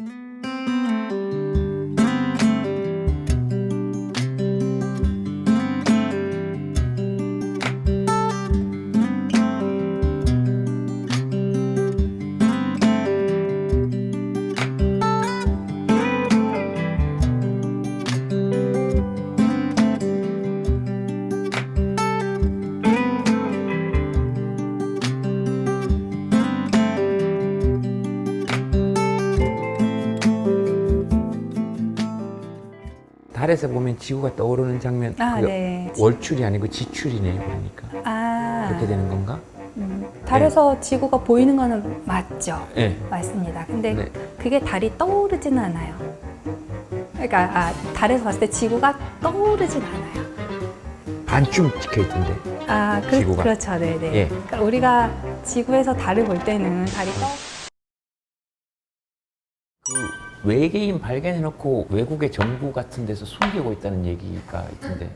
Mm-hmm. 달에서 보면 지구가 떠오르는 장면 아, 그게 네. 월출이 아니고 지출이네요 그러니까 아, 그렇게 되는 건가? 음, 달에서 지구가 보이는 거는 맞죠. 네. 맞습니다. 근데 네. 그게 달이 떠오르지는 않아요. 그러니까 아, 달에서 봤을 때 지구가 떠오르진 않아요. 반쯤 찍혀 있던데 아, 그, 지구가. 그렇죠. 네, 네. 예. 그러니까 우리가 지구에서 달을 볼 때는 달이 떠그 외계인 발견해놓고 외국의 정부 같은 데서 숨기고 있다는 얘기가 있던데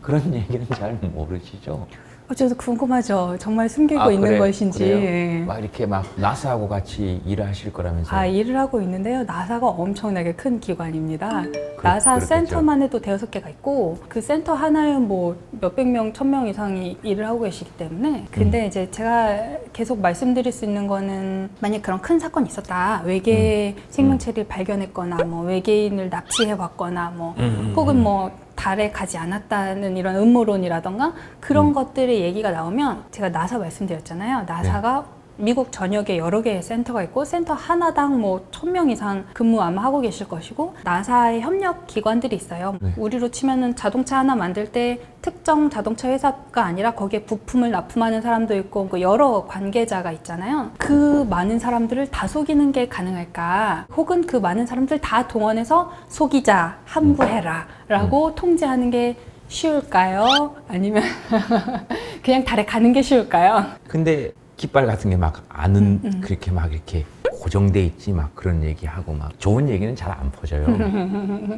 그런 얘기는 잘 모르시죠? 어쩌서 궁금하죠. 정말 숨기고 아, 있는 그래? 것인지. 그래요? 예. 막 이렇게 막 나사하고 같이 일하실 거라면서요? 아, 일을 하고 있는데요. 나사가 엄청나게 큰 기관입니다. 나사 그렇겠죠. 센터만 해도 대여섯 개가 있고, 그 센터 하나에 뭐 몇백 명, 천 명 이상이 일을 하고 계시기 때문에. 근데 음. 이제 제가 계속 말씀드릴 수 있는 거는, 만약 그런 큰 사건이 있었다. 외계 음. 생명체를 발견했거나, 뭐 외계인을 납치해 왔거나, 뭐 음, 음, 혹은 음. 뭐 달에 가지 않았다는 이런 음모론이라던가 그런 음. 것들의 얘기가 나오면 제가 나사 말씀드렸잖아요. 나사가 네. 미국 전역에 여러 개의 센터가 있고 센터 하나당 뭐 천 명 이상 근무 아마 하고 계실 것이고 나사의 협력 기관들이 있어요. 네. 우리로 치면은 자동차 하나 만들 때 특정 자동차 회사가 아니라 거기에 부품을 납품하는 사람도 있고 그 여러 관계자가 있잖아요. 그 많은 사람들을 다 속이는 게 가능할까? 혹은 그 많은 사람들 다 동원해서 속이자, 함부해라 라고 통제하는 게 쉬울까요? 아니면 그냥 달에 가는 게 쉬울까요? 근데 깃발 같은 게 막 아는 음, 음. 그렇게 막 이렇게 고정돼 있지 막 그런 얘기하고 막 좋은 얘기는 잘 안 퍼져요.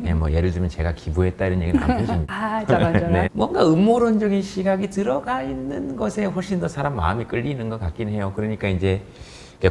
네, 뭐 예를 들면 제가 기부했다 이런 얘기는 안 퍼집니다. 아, 저런 저런. 네. 뭔가 음모론적인 시각이 들어가 있는 것에 훨씬 더 사람 마음이 끌리는 것 같긴 해요. 그러니까 이제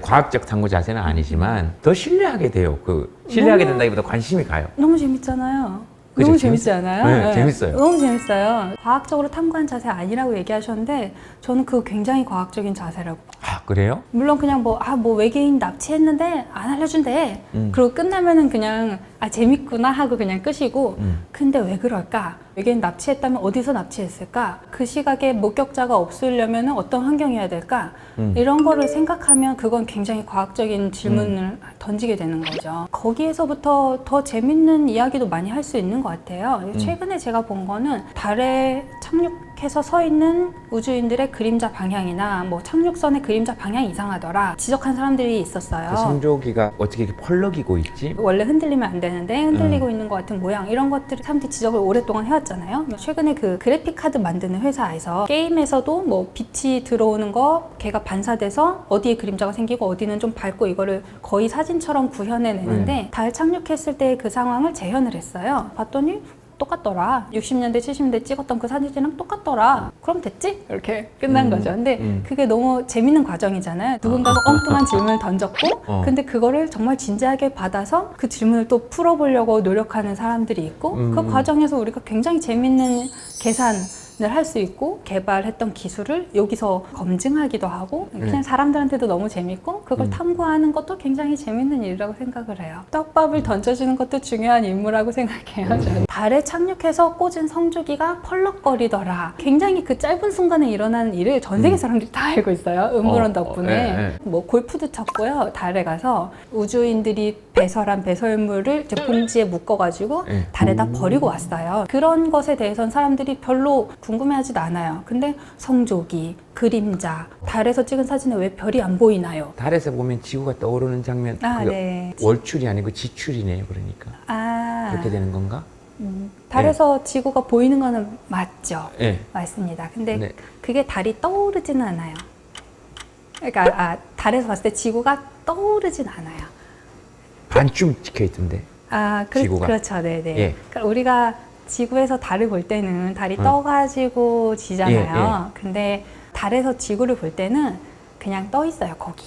과학적 탐구 자세는 아니지만 더 신뢰하게 돼요. 그 신뢰하게 너무- 된다기보다 관심이 가요. 너무 재밌잖아요. 너무 재밌- 재밌지 않아요? 네, 재밌어요. 너무 재밌어요. 과학적으로 탐구한 자세 아니라고 얘기하셨는데 저는 그거 굉장히 과학적인 자세라고. 아 그래요? 물론 그냥 뭐 아 뭐 외계인 납치했는데 안 알려준대. 음. 그리고 끝나면은 그냥 아 재밌구나 하고 그냥 끝이고. 음. 근데 왜 그럴까? 외계인 납치했다면 어디서 납치했을까? 그 시각에 목격자가 없으려면 어떤 환경이어야 될까? 음. 이런 거를 생각하면 그건 굉장히 과학적인 질문을 던지게 되는 거죠. 거기에서부터 더 재밌는 이야기도 많이 할 수 있는 것 같아요. 음. 최근에 제가 본 거는 달에 착륙해서 서 있는 우주인들의 그림자 방향이나 뭐 착륙선의 그림자 방향이 이상하더라 지적한 사람들이 있었어요. 그 성조기가 어떻게 이렇게 펄럭이고 있지? 원래 흔들리면 안 되는데 흔들리고 음. 있는 것 같은 모양 이런 것들을 사람들이 지적을 오랫동안 해왔잖아요. 최근에 그 그래픽 카드 만드는 회사에서 게임에서도 뭐 빛이 들어오는 거 걔가 반사돼서 어디에 그림자가 생기고 어디는 좀 밝고 이거를 거의 사진처럼 구현해내는데 네. 달 착륙했을 때 그 상황을 재현을 했어요. 봤더니 똑같더라. 60년대, 70년대 찍었던 그 사진이랑 똑같더라. 그럼 됐지? 이렇게 끝난 음, 거죠. 근데 음. 그게 너무 재밌는 과정이잖아요. 누군가가 엉뚱한 질문을 던졌고, 어. 근데 그거를 정말 진지하게 받아서 그 질문을 또 풀어보려고 노력하는 사람들이 있고, 음. 그 과정에서 우리가 굉장히 재밌는 계산 을 할 수 있고, 개발했던 기술을 여기서 검증하기도 하고, 그냥 네. 사람들한테도 너무 재밌고, 그걸 음. 탐구하는 것도 굉장히 재밌는 일이라고 생각을 해요. 떡밥을 던져주는 것도 중요한 임무라고 생각해요. 음. 저는. 달에 착륙해서 꽂은 성주기가 펄럭거리더라. 굉장히 그 짧은 순간에 일어나는 일을 전 세계 음. 사람들이 다 알고 있어요. 음모론 어, 어, 덕분에. 예, 예. 뭐 골프도 쳤고요. 달에 가서 우주인들이 배설한 배설물을 이제 봉지에 묶어가지고 예. 달에다 음. 버리고 왔어요. 그런 것에 대해서는 사람들이 별로 궁금해하지도 않아요. 근데 성조기, 그림자, 달에서 찍은 사진에 왜 별이 안 보이나요? 달에서 보면 지구가 떠오르는 장면 아, 그게 네. 월출이 아니고 지출이네요. 그러니까 아, 그렇게 되는 건가? 음, 달에서 지구가 보이는 거는 맞죠. 예. 맞습니다. 근데 네. 그게 달이 떠오르지는 않아요. 그러니까 아, 달에서 봤을 때 지구가 떠오르진 않아요. 반쯤 찍혀 있던데. 아, 그, 지구가. 그렇죠. 네, 네. 예. 그러니까 우리가 지구에서 달을 볼 때는 달이 음. 떠가지고 지잖아요. 예, 근데 달에서 지구를 볼 때는 그냥 떠 있어요. 거기.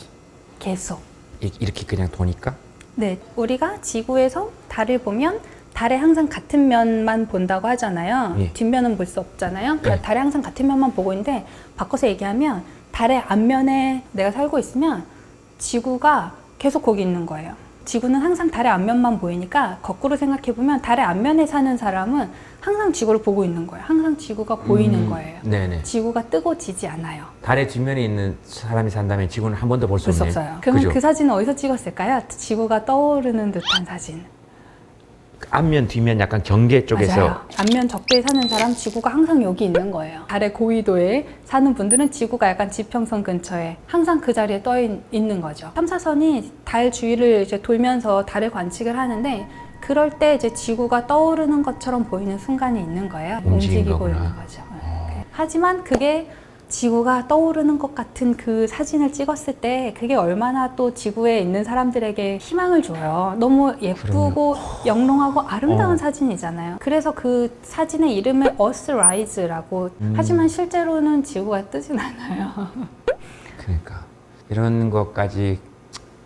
계속. 이- 이렇게 그냥 도니까 네, 우리가 지구에서 달을 보면 달에 항상 같은 면만 본다고 하잖아요. 예. 뒷면은 볼 수 없잖아요. 그러니까 네. 달에 항상 같은 면만 보고 있는데 바꿔서 얘기하면 달의 앞면에 내가 살고 있으면 지구가 계속 거기 있는 거예요. 지구는 항상 달의 앞면만 보이니까 거꾸로 생각해 보면 달의 앞면에 사는 사람은 항상 지구를 보고 있는 거예요. 항상 지구가 보이는 음, 거예요. 네네. 지구가 뜨고 지지 않아요. 달의 뒷면에 있는 사람이 산다면 지구는 한 번도 볼 수. 없어요. 그러면 그죠? 그 사진은 어디서 찍었을까요? 지구가 떠오르는 듯한 사진. 앞면 뒷면 약간 경계 쪽에서 맞아요. 앞면 적도에 사는 사람 지구가 항상 여기 있는 거예요. 달의 고위도에 사는 분들은 지구가 약간 지평선 근처에 항상 그 자리에 떠 있, 는 거죠. 탐사선이 달 주위를 이제 돌면서 달을 관측을 하는데 그럴 때 이제 지구가 떠오르는 것처럼 보이는 순간이 있는 거예요. 움직이고 거구나. 있는 거죠. 네. 하지만 그게 지구가 떠오르는 것 같은 그 사진을 찍었을 때 그게 얼마나 또 지구에 있는 사람들에게 희망을 줘요. 너무 예쁘고 영롱하고 아름다운 어. 사진이잖아요. 그래서 그 사진의 이름을 Earthrise라고 음. 하지만 실제로는 지구가 뜨진 않아요. 그러니까 이런 것까지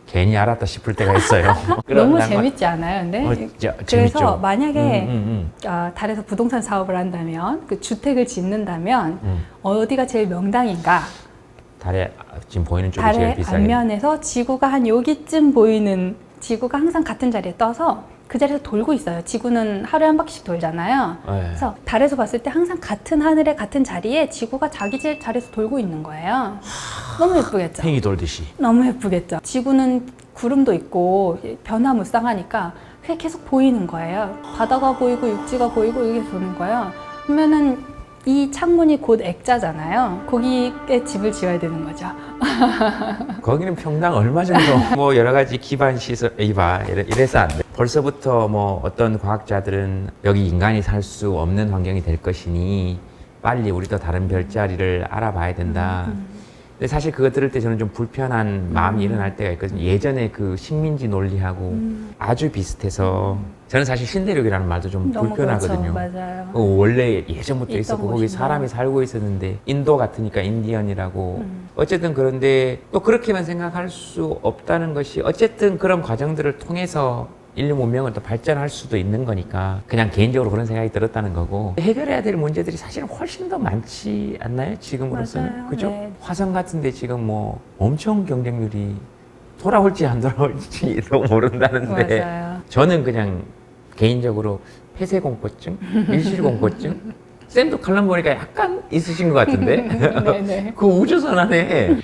괜히 알았다 싶을 때가 있어요. 너무 재밌지 않아요? 근데 어, 저, 그래서 재밌죠. 만약에 음, 음, 아, 달에서 부동산 사업을 한다면 그 주택을 짓는다면 음, 음. 어디가 제일 명당인가? 달에 지금 보이는 쪽이 제일 달의 비싸게. 앞면에서 지구가 한 여기쯤 보이는 지구가 항상 같은 자리에 떠서 그 자리에서 돌고 있어요. 지구는 하루에 한 바퀴씩 돌잖아요. 네. 그래서 달에서 봤을 때 항상 같은 하늘에 같은 자리에 지구가 자기 제- 자리에서 돌고 있는 거예요. 너무 예쁘겠죠? 팽이 돌듯이. 너무 예쁘겠죠? 지구는 구름도 있고 변화무쌍하니까 그게 계속 보이는 거예요. 바다가 보이고 육지가 보이고 이게 도는 거예요. 그러면은 이 창문이 곧 액자잖아요. 거기에 집을 지어야 되는 거죠. 거기는 평당 얼마 정도? 뭐 여러 가지 기반 시설, 이봐 이래- 이래서 안 돼. 벌써부터 뭐 어떤 과학자들은 여기 인간이 살 수 없는 환경이 될 것이니 빨리 우리도 다른 별자리를 알아봐야 된다. 근데 사실 그거 들을 때 저는 좀 불편한 마음이 일어날 때가 있거든요. 예전에 그 식민지 논리하고 음. 아주 비슷해서 저는 사실 신대륙이라는 말도 좀 너무 불편하거든요. 그렇죠. 맞아요. 그 원래 예전부터 있었고 거기 곳인데. 사람이 살고 있었는데 인도 같으니까 인디언이라고 음. 어쨌든 그런데 또 그렇게만 생각할 수 없다는 것이 어쨌든 그런 과정들을 통해서 인류 문명을 또 발전할 수도 있는 거니까 그냥 개인적으로 그런 생각이 들었다는 거고 해결해야 될 문제들이 사실은 훨씬 더 많지 않나요 지금으로서는 맞아요. 그죠 네. 화성 같은데 지금 뭐 엄청 경쟁률이 돌아올지 안 돌아올지도 모른다는데 맞아요. 저는 그냥 개인적으로 폐쇄공포증, 밀실공포증. 쌤도 칼럼 보니까 약간 있으신 것 같은데. 그 우주선 안에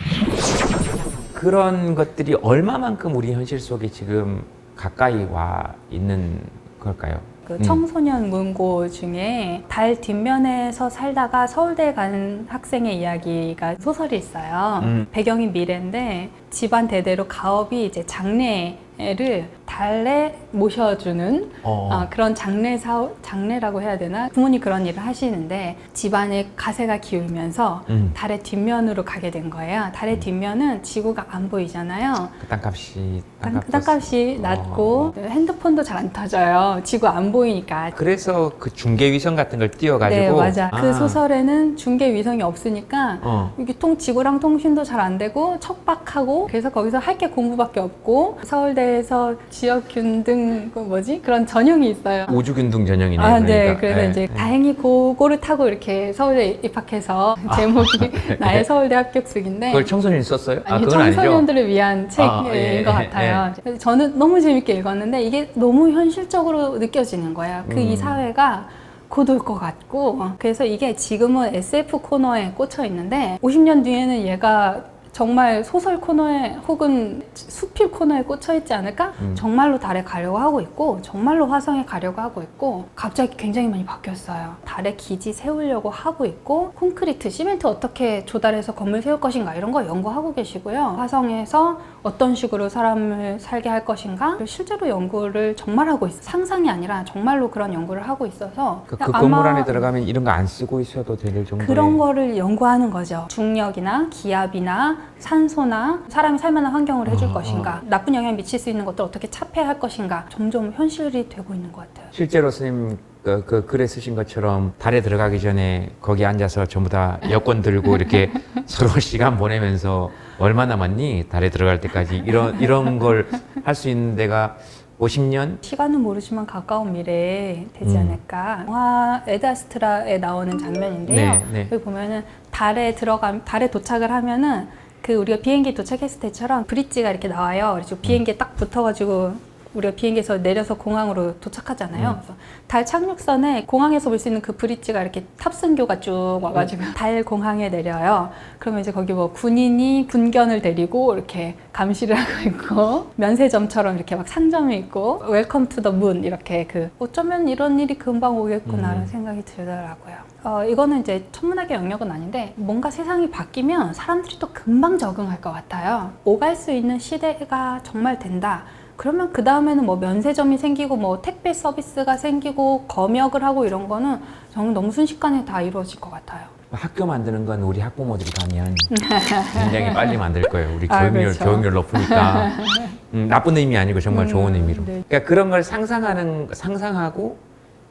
그런 것들이 얼마만큼 우리 현실 속에 지금 가까이 와 있는 걸까요? 그 음. 청소년 문고 중에 달 뒷면에서 살다가 서울대에 가는 학생의 이야기가 소설이 있어요. 음. 배경이 미래인데 집안 대대로 가업이 이제 장례 를 달에 모셔주는 어. 아, 그런 장례 사 장례라고 해야 되나 부모님 그런 일을 하시는데 집안의 가세가 기울면서 음. 달의 뒷면으로 가게 된 거예요. 달의 뒷면은 지구가 안 보이잖아요. 그 땅값이 땅, 땅값 땅값이 낮고 핸드폰도 잘 안 터져요. 지구 안 보이니까. 그래서 그 중계 위성 같은 걸 띄워가지고 네, 맞아. 그 아. 소설에는 중계 위성이 없으니까 어. 이게 통 지구랑 통신도 잘 안 되고 척박하고 그래서 거기서 할 게 공부밖에 없고 서울대 에서 지역 균 등 그 뭐지 그런 전형이 있어요. 우주균등 전형이네요. 아, 네. 그러니까. 그래서 네. 이제 네. 다행히 그거를 타고 이렇게 서울대 입학해서 제목이 나의 서울대 합격수기인데 그걸 청소년이 썼어요? 아, 아니, 그건 아니죠. 청소년들을 위한 책인 아, 예, 것 예, 같아요. 그래서 저는 너무 재밌게 읽었는데 이게 너무 현실적으로 느껴지는 거예요. 그이 음. 사회가 곧 올 것 같고 그래서 이게 지금은 SF 코너에 꽂혀 있는데 50년 뒤에는 얘가 정말 소설 코너에 혹은 수필 코너에 꽂혀 있지 않을까? 음. 정말로 달에 가려고 하고 있고 정말로 화성에 가려고 하고 있고 갑자기 굉장히 많이 바뀌었어요. 달에 기지 세우려고 하고 있고 콘크리트, 시멘트 어떻게 조달해서 건물 세울 것인가 이런 거 연구하고 계시고요. 화성에서 어떤 식으로 사람을 살게 할 것인가 실제로 연구를 정말 하고 있어요. 상상이 아니라 정말로 그런 연구를 하고 있어서 그, 그 건물 안에 들어가면 이런 거 안 쓰고 있어도 될 정도의 그런 거를 연구하는 거죠. 중력이나 기압이나 산소나 사람이 살만한 환경을 해줄 어, 것인가, 나쁜 영향을 미칠 수 있는 것들 어떻게 차폐할 것인가, 점점 현실이 되고 있는 것 같아요. 실제로 스님 그, 그 글에 쓰신 것처럼 달에 들어가기 전에 거기 앉아서 전부 다 여권 들고 이렇게 서로 시간 보내면서 얼마 남았니? 달에 들어갈 때까지 이런 이런 걸 할 수 있는 데가 50년? 시간은 모르지만 가까운 미래에 되지 음. 않을까. 영화 에다스트라에 나오는 장면인데요. 네, 네. 여기 보면은 달에 들어가 달에 도착을 하면은 그 우리가 비행기 도착했을 때처럼 브릿지가 이렇게 나와요. 그래서 비행기에 딱 붙어가지고 우리가 비행기에서 내려서 공항으로 도착하잖아요. 음. 그래서 달 착륙선에 공항에서 볼 수 있는 그 브릿지가 이렇게 탑승교가 쭉 와가지고 음. 달 공항에 내려요. 그러면 이제 거기 뭐 군인이 군견을 데리고 이렇게 감시를 하고 있고 면세점처럼 이렇게 막 상점이 있고 웰컴 투 더 문 이렇게 그 어쩌면 이런 일이 금방 오겠구나라는 음. 생각이 들더라고요. 어, 이거는 이제 천문학의 영역은 아닌데 뭔가 세상이 바뀌면 사람들이 또 금방 적응할 것 같아요. 오갈 수 있는 시대가 정말 된다. 그러면 그 다음에는 뭐 면세점이 생기고 뭐 택배 서비스가 생기고 검역을 하고 이런 거는 정말 너무 순식간에 다 이루어질 것 같아요. 학교 만드는 건 우리 학부모들이 가면 굉장히 빨리 만들 거예요. 우리 아, 교육률 그렇죠. 교육률 높으니까 음, 나쁜 의미 아니고 정말 음, 좋은 의미로. 네. 그러니까 그런 걸 상상하는 상상하고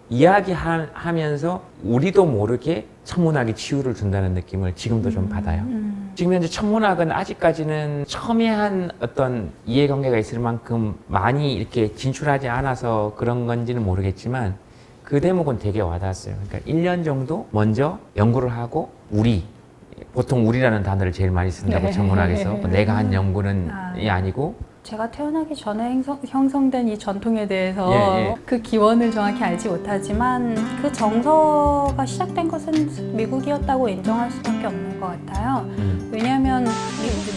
이야기하면서 우리도 모르게 천문학이 치유를 준다는 느낌을 지금도 좀 받아요. 음, 지금 현재 천문학은 아직까지는 첨예한 어떤 이해관계가 있을 만큼 많이 이렇게 진출하지 않아서 그런 건지는 모르겠지만 그 대목은 되게 와닿았어요. 그러니까 1년 정도 먼저 연구를 하고 우리 보통 우리라는 단어를 제일 많이 쓴다고 네. 천문학에서 뭐 내가 한 연구는 아. 이 아니고 제가 태어나기 전에 행성, 형성 된 이 전통에 대해서 예, 예. 그 기원을 정확히 알지 못하지만 그 정서가 시작된 것은 미국이었다고 인정할 수밖에 없는 것 같아요. 음, 왜냐하면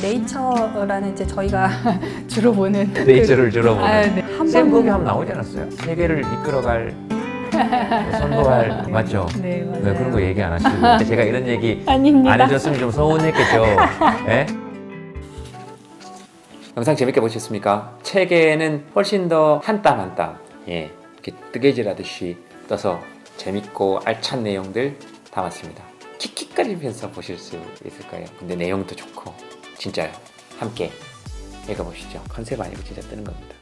네이처라는 이제 저희가 주로 보는 네이처를 주로 보는 아, 네. 번은- 한번 나오지 않았어요? 세계를 이끌어갈 선도할 맞죠? 네, 맞아요. 왜 그런 거 얘기 안 하시고 제가 이런 얘기 아닙니다. 안 해줬으면 좀 서운했겠죠. 예? 영상 재밌게 보셨습니까? 책에는 훨씬 더 한 땀 한 땀, 예, 이렇게 뜨개질하듯이 떠서 재밌고 알찬 내용들 담았습니다. 킥킥거리면서 보실 수 있을 거예요. 근데 내용도 좋고 진짜요. 함께 읽어보시죠. 컨셉 아니고 진짜 뜨는 겁니다.